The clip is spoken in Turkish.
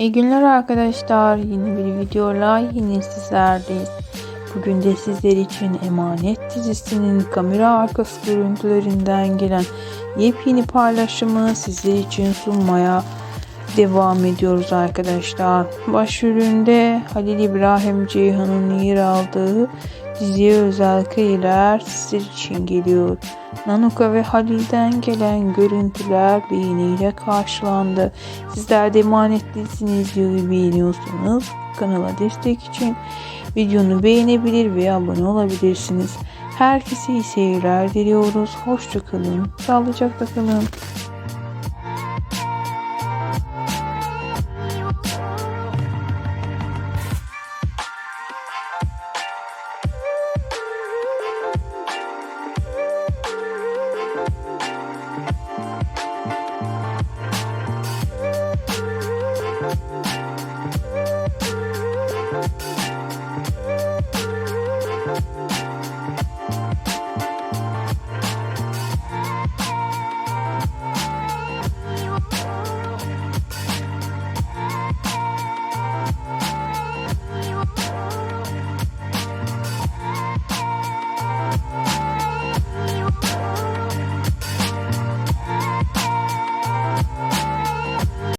İyi günler arkadaşlar. Yeni bir videoyla yine sizlerdeyiz. Bugün de sizler için Emanet dizisinin kamera arkası görüntülerinden gelen yepyeni paylaşımı sizler için sunmaya devam ediyoruz arkadaşlar. Başrolünde Halil İbrahim Ceyhan'ın yer aldığı diziye özel kayılar sizler için geliyor. Nanuka ve Halil'den gelen görüntüler beğeniyle karşılandı. Sizler de emanet dizisini izliyor beğeniyorsanız kanala destek için videonu beğenebilir ve abone olabilirsiniz. Herkese iyi seyirler diliyoruz. Hoşçakalın. Sağlıcakla kalın.